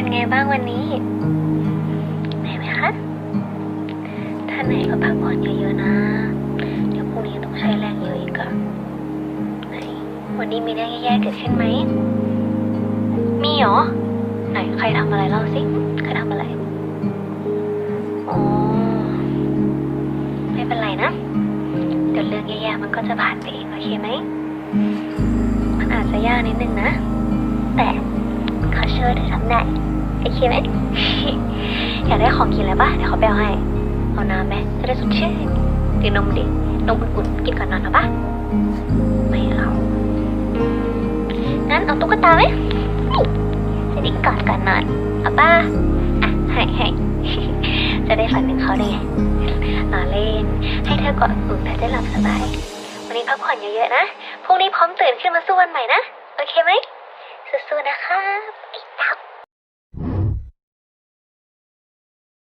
เป็นไงบ้างวันนี้เหนื่อยไหมคะ ถ้าเหนื่อยก็พักผ่อนเยอะๆนะ เดี๋ยวพรุ่งนี้ต้องใช้แรงเยอะอีกอะไหนวันนี้มีเรื่องแย่ๆเกิดขึ้นไหม มีเหรอ ไหนใครทำอะไรเล่าสิ ใครทำอะไร อ๋อ ไม่เป็นไรนะ เดี๋ยวเรื่องแย่ๆมันก็จะผ่านไปเองโอเคไหม มันอาจจะยากนิดนึงนะ แต่ เขาเชื่อเธอทำได้โอเคไหม อยากได้ของกินอะไรปะเดี๋ยวเขาไปเอาให้ เอาน้ำไหมจะได้สดชื่นดื่มนมดิ นมอุ่นๆกินก่อนนอนเอาปะไม่เอา งั้นเอาตุ๊กตาไหมจะได้กอดก่อนนอนเอาปะอะให้ให้จะได้ฝันถึงเขาได้ไงล้อเล่น ให้เธอกอดอุ่นและได้หลับสบาย วันนี้พักผ่อนเยอะๆนะ พรุ่งนี้พร้อมตื่นขึ้นมาสู้วันใหม่นะ โอเคไหม สู้ๆนะครับ